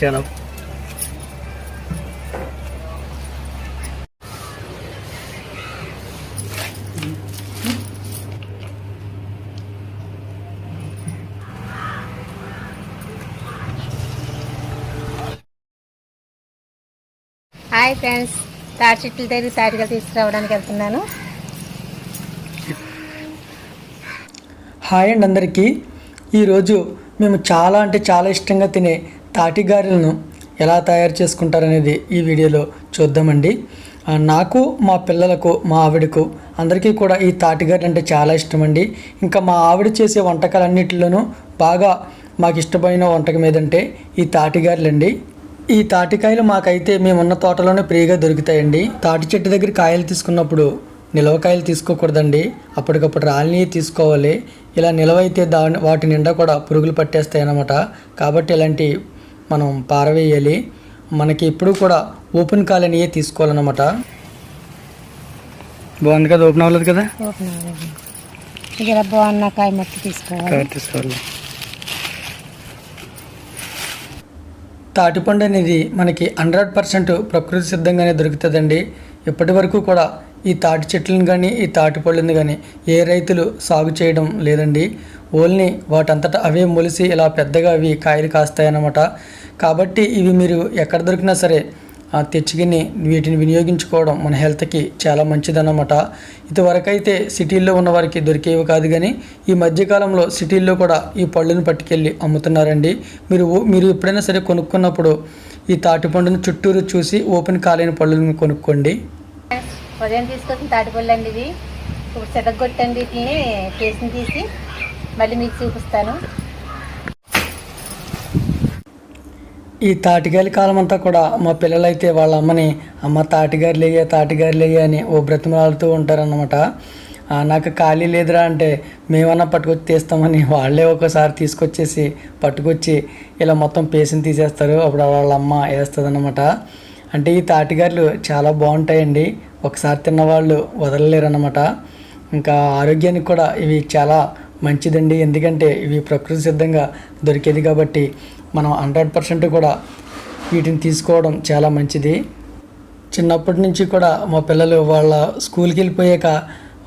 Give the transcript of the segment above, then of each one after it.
చాలా hi friends తాటి చెట్ల దగ్గర తాటిగా తీసుకురావడానికి వెళ్తున్నాను. హాయ్ అండి అందరికీ. ఈరోజు మేము చాలా అంటే చాలా ఇష్టంగా తినే తాటిగారెలను ఎలా తయారు చేసుకుంటారనేది ఈ వీడియోలో చూద్దామండి. నాకు మా పిల్లలకు మా ఆవిడకు అందరికీ కూడా ఈ తాటిగారెలు అంటే చాలా ఇష్టం అండి ఇంకా మా ఆవిడ చేసే వంటకాలన్నిటిలోనూ బాగా మాకు ఇష్టమైన వంటకం ఏదంటే ఈ తాటిగారులండి ఈ తాటికాయలు మాకైతే మేమున్న తోటలోనే ఫ్రీగా దొరుకుతాయండి. తాటి చెట్టు దగ్గర కాయలు తీసుకున్నప్పుడు నిలవకాయలు తీసుకోకూడదండి. అప్పటికప్పుడు రాలిని తీసుకోవాలి. ఇలా నిలవైతే దాని వాటి నిండా కూడా పురుగులు పట్టేస్తాయి అన్నమాట కాబట్టి ఇలాంటి మనం పారవేయాలి. మనకి ఎప్పుడు కూడా ఓపెన్ కాలనీయే తీసుకోవాలన్నమాట. బాగుంది కదా? ఓపెన్ అవ్వలేదు కదా? ఓపెన్ అవ్వలేదు. ఇది ఇలా బాగున్న కాయ మట్టి తీసుకోవాలి. కవర్ తీసుకోవాలి. తాటిపండు అనేది మనకి హండ్రెడ్ పర్సెంట్ ప్రకృతి సిద్ధంగానే దొరుకుతుందండి. ఇప్పటి వరకు కూడా ఈ తాటి చెట్లను కానీ ఈ తాటి పళ్ళని కానీ ఏ రైతులు సాగు చేయడం లేదండి. ఓన్లీ వాటంతటా అవే మొలిసి ఇలా పెద్దగా అవి కాయలు కాస్తాయన్నమాట. కాబట్టి ఇవి మీరు ఎక్కడ దొరికినా సరే ఆ, తెచ్చుకుని వీటిని వినియోగించుకోవడం మన హెల్త్కి చాలా మంచిదన్నమాట. ఇదివరకైతే సిటీల్లో ఉన్న వారికి దొరికేవి కాదు కానీ ఈ మధ్యకాలంలో సిటీల్లో కూడా ఈ పళ్ళును పట్టుకెళ్ళి అమ్ముతున్నారండి. మీరు మీరు ఎప్పుడైనా సరే కొనుక్కున్నప్పుడు ఈ తాటి పండును చుట్టూరు చూసి ఓపెన్ కాలేని పళ్ళుని కొనుక్కోండి. ఉదయం తీసుకొచ్చిన తాటిపళ్ళు అండి ఇది ఇప్పుడు చెడగొట్టండి వీటిని టేస్ట్ని తీసి మళ్ళీ మీకు చూపిస్తాను. ఈ తాటిగారి కాలం అంతా కూడా మా పిల్లలైతే వాళ్ళ అమ్మని అమ్మ తాటిగారులు వేయ అని ఓ బ్రతిమలాడుతూ ఉంటారన్నమాట. నాకు ఖాళీ లేదురా అంటే మేమన్నా పట్టుకొచ్చి తీస్తామని వాళ్ళే ఒకసారి తీసుకొచ్చేసి పట్టుకొచ్చి ఇలా మొత్తం పేసిని తీసేస్తారు. అప్పుడు వాళ్ళ అమ్మ వేస్తుంది అంటే ఈ తాటిగారులు చాలా బాగుంటాయండి. ఒకసారి తిన్నవాళ్ళు వదలలేరన్నమాట. ఇంకా ఆరోగ్యానికి కూడా ఇవి చాలా మంచిదండి. ఎందుకంటే ఇవి ప్రకృతి సిద్ధంగా దొరికేది కాబట్టి మనం హండ్రెడ్ పర్సెంట్ కూడా వీటిని తీసుకోవడం చాలా మంచిది. చిన్నప్పటి నుంచి కూడా మా పిల్లలు వాళ్ళ స్కూల్కి వెళ్ళిపోయాక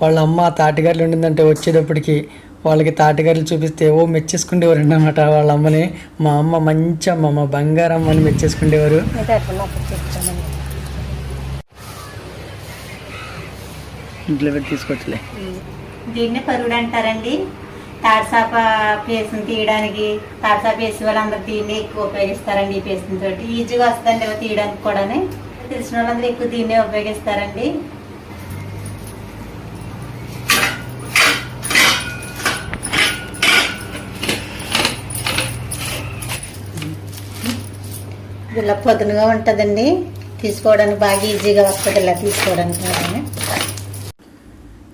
వాళ్ళ అమ్మ తాటిగారులు ఉండిందంటే వచ్చేటప్పటికి వాళ్ళకి తాటిగారులు చూపిస్తే ఓ మెచ్చేసుకునేవారు అన్నమాట వాళ్ళ అమ్మని. మా అమ్మ మంచి అమ్మ మా బంగారమ్మని మెచ్చేసుకునేవారు ఈ తాటిపళ్ళు అప్పుడు చూపిస్తానండి ఇంట్లో పెట్టి తీసుకొచ్చలే దీన్ని పరుగుడు అంటారండి. తాడిసాప పేస్ట్ని తీయడానికి తాడిసాప వేసి వాళ్ళందరూ దీన్ని ఎక్కువ ఉపయోగిస్తారండి ఈ పేస్ట్ తోటి. ఈజీగా వస్తుందండి తీయడానికి కూడా తెలిసిన వాళ్ళందరూ ఎక్కువ దీన్నే ఉపయోగిస్తారండి. ఇలా పొద్దునగా ఉంటుందండి. తీసుకోవడానికి బాగా ఈజీగా వస్తుంది ఇలా తీసుకోవడానికి కూడా.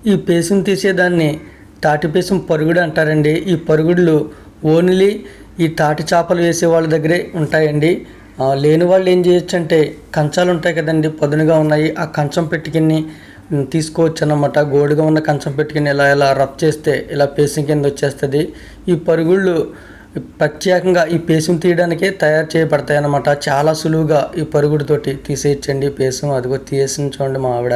ఈ పేసును తీసేదాన్ని తాటి పేసం పరుగుడు అంటారండి. ఈ పరుగుడులు ఓన్లీ ఈ తాటి చేపలు వేసే వాళ్ళ దగ్గరే ఉంటాయండి. లేని వాళ్ళు ఏం చేయొచ్చు అంటే కంచాలు ఉంటాయి కదండి పదునుగా ఉన్నాయి. ఆ కంచం పెట్టుకుని తీసుకోవచ్చు అన్నమాట గోడుగా ఉన్న కంచం పెట్టుకుని ఇలా ఇలా రబ్ చేస్తే ఇలా పేసం కింద వచ్చేస్తుంది. ఈ పరుగుళ్ళు ప్రత్యేకంగా ఈ పేసం తీయడానికే తయారు చేయబడతాయి అన్నమాట చాలా సులువుగా ఈ పరుగుడితోటి తీసేయచ్చండి పేసం అదిగో తీసేసి చూడండి మా ఆవిడ.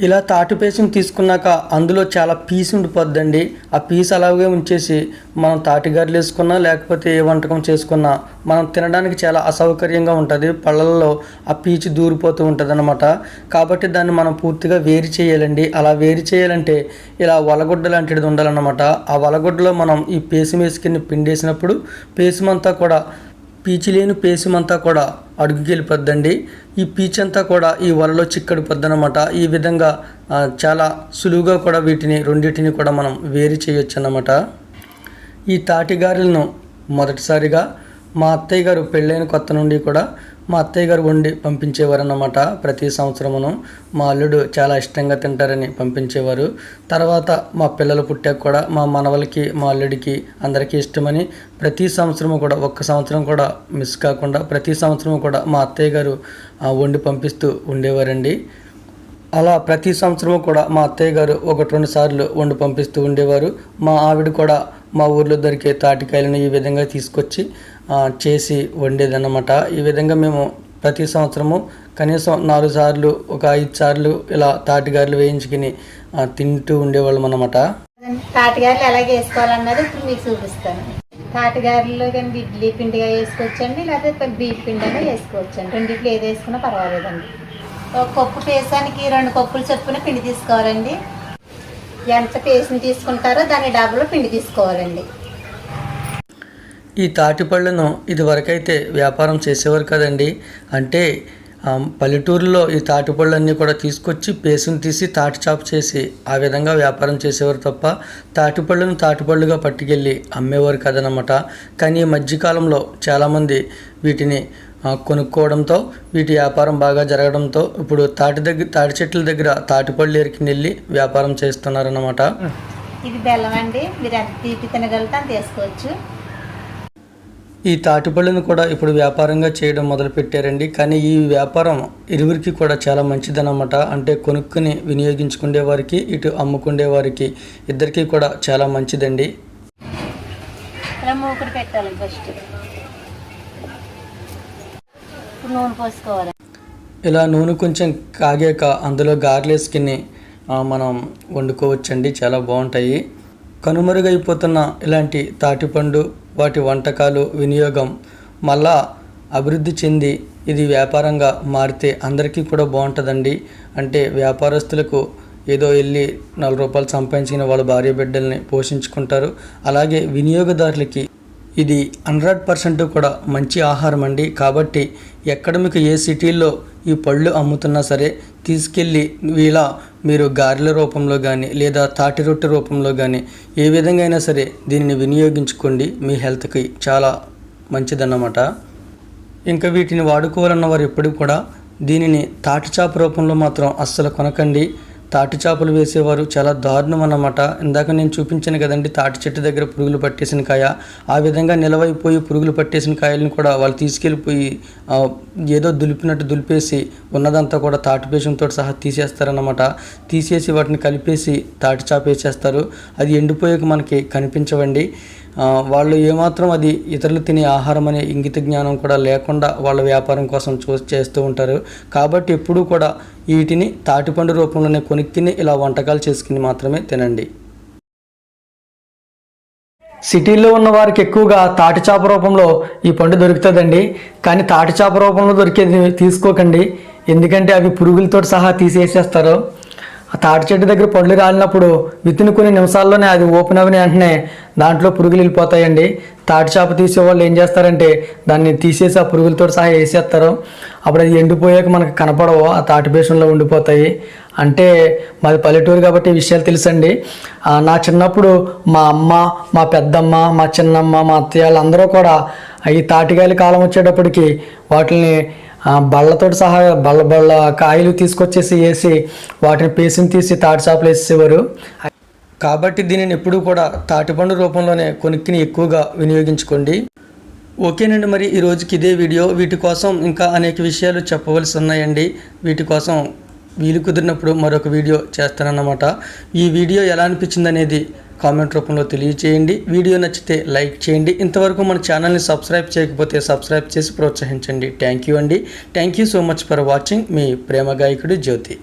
ఇలా తాటి పేసం తీసుకున్నాక అందులో చాలా పీస్ ఉండిపోద్దండి. ఆ పీస్ అలాగే ఉంచేసి మనం తాటిగారులు వేసుకున్నా లేకపోతే ఏ వంటకం చేసుకున్నా మనం తినడానికి చాలా అసౌకర్యంగా ఉంటుంది. పళ్ళల్లో ఆ పీచు దూరిపోతూ ఉంటుంది అనమాట కాబట్టి దాన్ని మనం పూర్తిగా వేరు చేయాలండి. అలా వేరు చేయాలంటే ఇలా వలగుడ్డ లాంటిది ఉండాలన్నమాట. ఆ వలగుడ్డలో మనం ఈ పేసి మేసుకిని పిండేసినప్పుడు పేసిమంతా కూడా పీచు లేని పేసమంతా కూడా అడుగుకెళ్ళిపోద్దండి ఈ పీచ్ అంతా కూడా ఈ వలలో చిక్కడిపోద్దనమాట ఈ విధంగా చాలా సులువుగా కూడా వీటిని రెండింటిని కూడా మనం వేరు చేయొచ్చు అన్నమాట ఈ తాటిగారెలను మొదటిసారిగా మా అత్తయ్య గారు పెళ్ళైన కొత్త నుండి కూడా మా అత్తయ్య గారు వండి పంపించేవారన్నమాట ప్రతి సంవత్సరమును. మా అల్లుడు చాలా ఇష్టంగా తింటారని పంపించేవారు. తర్వాత మా పిల్లలు పుట్టాక కూడా మా మనవలకి మా అల్లుడికి అందరికీ ఇష్టమని ప్రతి సంవత్సరము కూడా ఒక్క సంవత్సరం కూడా మిస్ కాకుండా ప్రతి సంవత్సరం కూడా మా అత్తయ్య గారు వండి పంపిస్తూ ఉండేవారండి. అలా ప్రతి సంవత్సరము కూడా మా అత్తయ్య గారు ఒకటి రెండు సార్లు వండి పంపిస్తూ ఉండేవారు. మా ఆవిడ కూడా మా ఊర్లో దొరికే తాటికాయలను ఈ విధంగా తీసుకొచ్చి చేసి వండేదన్నమాట. ఈ విధంగా మేము ప్రతి సంవత్సరము కనీసం నాలుగు సార్లు ఒక ఐదు సార్లు ఇలా తాటిగారులు వేయించుకుని తింటూ ఉండేవాళ్ళం అనమాట తాటిగారులు ఎలా వేసుకోవాలన్నది ఇప్పుడు మీకు చూపిస్తాను. తాటిగారులు కానీ ఇడ్లీ పిండిగా వేసుకోవచ్చండి లేకపోతే బీప్ పిండిగా వేసుకోవచ్చండి. రెండిట్లో ఏది వేసుకున్నా పర్వాలేదండి. ఒక కప్పు పేసానికి రెండు కప్పులు చొప్పున పిండి తీసుకోవాలండి. ఎంత పేస్ట్ని తీసుకుంటారో దాని డబ్బులు పిండి తీసుకోవాలండి. ఈ తాటిపళ్ళను ఇదివరకైతే వ్యాపారం చేసేవారు కదండి. అంటే పల్లెటూరులో ఈ తాటిపళ్ళన్నీ కూడా తీసుకొచ్చి పేసును తీసి తాటి చాప్ చేసి ఆ విధంగా వ్యాపారం చేసేవారు తప్ప తాటిపళ్ళను తాటిపళ్ళుగా పట్టుకెళ్ళి అమ్మేవారు కదనమాట. కానీ ఈ మధ్యకాలంలో చాలామంది వీటిని కొనుక్కోవడంతో వీటి వ్యాపారం బాగా జరగడంతో ఇప్పుడు తాటి దగ్గర తాటి చెట్ల దగ్గర తాటిపళ్ళు ఎరికి వెళ్ళి వ్యాపారం చేస్తున్నారన్నమాట. ఇది బెల్లం అండి. మీరు ఎంత తీపి తినగలిగితే అంత వేసుకోవచ్చు. ఈ తాటిపళ్ళను కూడా ఇప్పుడు వ్యాపారంగా చేయడం మొదలు పెట్టారండి. కానీ ఈ వ్యాపారం ఇరువురికి కూడా చాలా మంచిదన్నమాట. అంటే కొనుక్కుని వినియోగించుకునే వారికి ఇటు అమ్ముకునే వారికి ఇద్దరికి కూడా చాలా మంచిదండి. పెట్టాలి ఫస్ట్. ఇప్పుడు నూనె పోసుకోవాలి. ఇలా నూనె కొంచెం కాగాక అందులో గార్లెస్కిని మనం వండుకోవచ్చండి చాలా బాగుంటాయి. కనుమరుగైపోతున్న ఇలాంటి తాటిపండు వాటి వంటకాలు వినియోగం మళ్ళా అభివృద్ధి చెంది ఇది వ్యాపారంగా మారితే అందరికీ కూడా బాగుంటుందండి. అంటే వ్యాపారస్తులకు ఏదో వెళ్ళి నాలుగు రూపాయలు సంపాదించిన వాళ్ళ భార్య బిడ్డల్ని పోషించుకుంటారు. అలాగే వినియోగదారులకి ఇది హండ్రెడ్ పర్సెంట్ కూడా మంచి ఆహారం అండి. కాబట్టి ఎక్కడ మీకు ఏ సిటీల్లో ఈ పళ్ళు అమ్ముతున్నా సరే తీసుకెళ్ళి ఇలా మీరు గారెల రూపంలో కానీ లేదా తాటి రొట్టె రూపంలో కానీ ఏ విధంగా అయినా సరే దీనిని వినియోగించుకోండి. మీ హెల్త్కి చాలా మంచిదన్నమాట. ఇంకా వీటిని వాడుకోవాలన్న వారు ఎప్పుడు కూడా దీనిని తాటి చాప రూపంలో మాత్రం అస్సలు కొనకండి. తాటి చేపలు వేసేవారు చాలా దారుణం అన్నమాట ఇందాక నేను చూపించాను కదండి తాటి చెట్టు దగ్గర పురుగులు పట్టేసిన కాయ. ఆ విధంగా నిలవైపోయి పురుగులు పట్టేసిన కాయలను కూడా వాళ్ళు తీసుకెళ్ళిపోయి ఏదో దులిపినట్టు దులిపేసి ఉన్నదంతా కూడా తాటి పేషంతో సహా తీసేస్తారన్నమాట. తీసేసి వాటిని కలిపేసి తాటి చాప వేసేస్తారు. అది ఎండిపోయాక మనకి కనిపించవండి. వాళ్ళు ఏమాత్రం అది ఇతరులు తినే ఆహారం అనే ఇంగిత జ్ఞానం కూడా లేకుండా వాళ్ళ వ్యాపారం కోసం చూ చేస్తూ ఉంటారు. కాబట్టి ఎప్పుడూ కూడా వీటిని తాటిపండు రూపంలోనే కొనుక్కిని ఇలా వంటకాలు చేసుకుని మాత్రమే తినండి. సిటీల్లో ఉన్న వారికి ఎక్కువగా తాటి చేప రూపంలో ఈ పండు దొరుకుతుందండి. కానీ తాటి చేప రూపంలో దొరికేది తీసుకోకండి. ఎందుకంటే అవి పురుగులతో సహా తీసేసేస్తారు. ఆ తాటి చెట్టు దగ్గర పండ్లు రాలినప్పుడు విత్తిన కొన్ని నిమిషాల్లోనే అది ఓపెన్ అవ్వని వెంటనే దాంట్లో పురుగులు వెళ్ళిపోతాయండి. తాటి చేప తీసేవాళ్ళు ఏం చేస్తారంటే దాన్ని తీసేసి ఆ పురుగులతో సహా వేసేస్తారు అప్పుడు అది ఎండిపోయాక మనకు కనపడవు ఆ తాటి బేషన్లో ఉండిపోతాయి. అంటే మాది పల్లెటూరు కాబట్టి ఈ విషయాలు తెలుసండి. నా చిన్నప్పుడు మా అమ్మ మా పెద్దమ్మ మా చిన్నమ్మ మా అత్తయ్య వాళ్ళందరూ కూడా ఈ తాటికాయల కాలం వచ్చేటప్పటికి వాటిని బళ్ళతో సహా బళ్ళ బళ్ళ కాయలు తీసుకొచ్చేసి వేసి వాటిని పేసిని తీసి తాటి చేపలు వేసేవారు. కాబట్టి దీనిని ఎప్పుడూ కూడా తాటిపండు రూపంలోనే కొనుక్కిని ఎక్కువగా వినియోగించుకోండి. ఓకేనండి మరి ఈ రోజుకి ఇదే వీడియో. వీటి కోసం ఇంకా అనేక విషయాలు చెప్పవలసి ఉన్నాయండి. వీటి కోసం వీలు కుదిరినప్పుడు మరొక వీడియో చేస్తానన్నమాట. ఈ వీడియో ఎలా అనిపించింది అనేది కామెంట్ రూపంలో తెలియచేయండి. వీడియో నచ్చితే లైక్ చేయండి. ఇంతవరకు మన ఛానల్ని సబ్స్క్రైబ్ చేయకపోతే సబ్స్క్రైబ్ చేసి ప్రోత్సహించండి. థ్యాంక్ యూ అండి. Thank you so much for watching. మీ ప్రేమ గాయకుడు జ్యోతి.